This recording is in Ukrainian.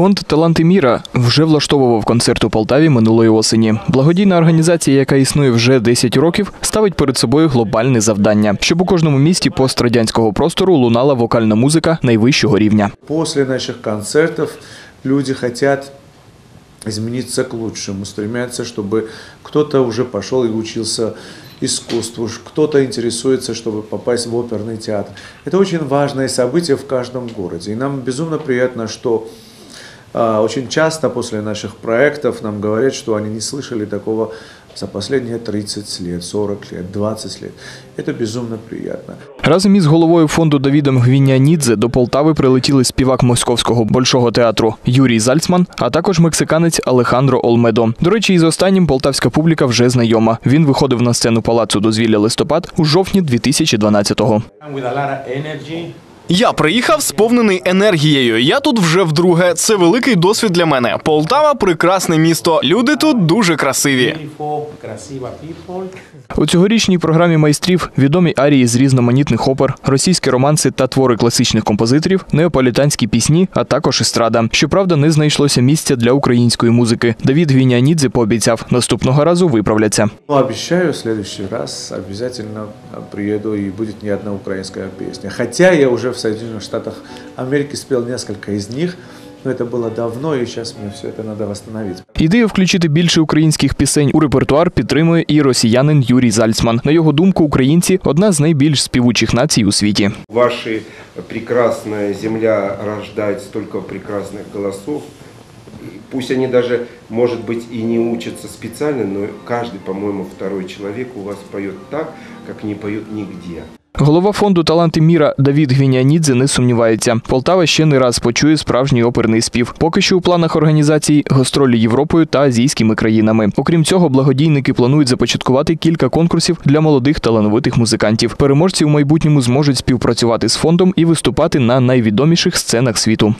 Фонд Таланти міра вже влаштовував концерт у Полтаві минулої осені. Благодійна організація, яка існує вже 10 років, ставить перед собою глобальне завдання, щоб у кожному місті пострадянського простору лунала вокальна музика найвищого рівня. После наших концертов люди хотят измениться к лучшему, стремятся, чтобы кто-то уже пошел и учился искусству, ш- кто-то интересуется, чтобы попасть в оперный театр. Это очень важное событие в каждом городе. И нам безумно приятно, что а, очень часто после наших проектов нам говорят, что они не слышали такого за последние 30 лет, 40 лет, 20 лет. Это безумно приятно. Разом із головою фонду Давідом Гвінянідзе до Полтави прилетіли співак московського большого театру Юрій Зальцман, а також мексиканець Алехандро Олмедо. До речі, із останнім полтавська публіка вже знайома. Він виходив на сцену палацу дозвілля листопад у жовтні 2012-го. Я приїхав сповнений енергією. Я тут вже вдруге. Це великий досвід для мене. Полтава прекрасне місто. Люди тут дуже красиві. У цьогорічній програмі майстрів відомі арії з різноманітних опер, російські романси та твори класичних композиторів, неаполітанські пісні, а також естрада. Щоправда, не знайшлося місця для української музики. Давід Гвінянідзе пообіцяв, наступного разу виправляться. Ну, обещаю, в следующий раз обязательно а, приеду и будет не одна украинская песня. Хотя я уже в Соединенных Штатах Америки спел несколько из них, но это было давно, и сейчас мне все это надо восстановить. Ідею включити більше українських пісень у репертуар підтримує і росіянин Юрій Зальцман. На його думку, українці одна з найбільш співучих націй у світі. Ваша прекрасная земля рождает столько прекрасных голосов. И Пусть они даже, может быть, и не учатся специально, но каждый, по-моему, второй человек у вас поет так, как не поет нигде. Голова фонду Таланти міра Давід Гвінянідзе не сумнівається. Полтава ще не раз почує справжній оперний спів. Поки що у планах організації гастролі Європою та азійськими країнами. Окрім цього, благодійники планують започаткувати кілька конкурсів для молодих талановитих музикантів. Переможці у майбутньому зможуть співпрацювати з фондом і виступати на найвідоміших сценах світу.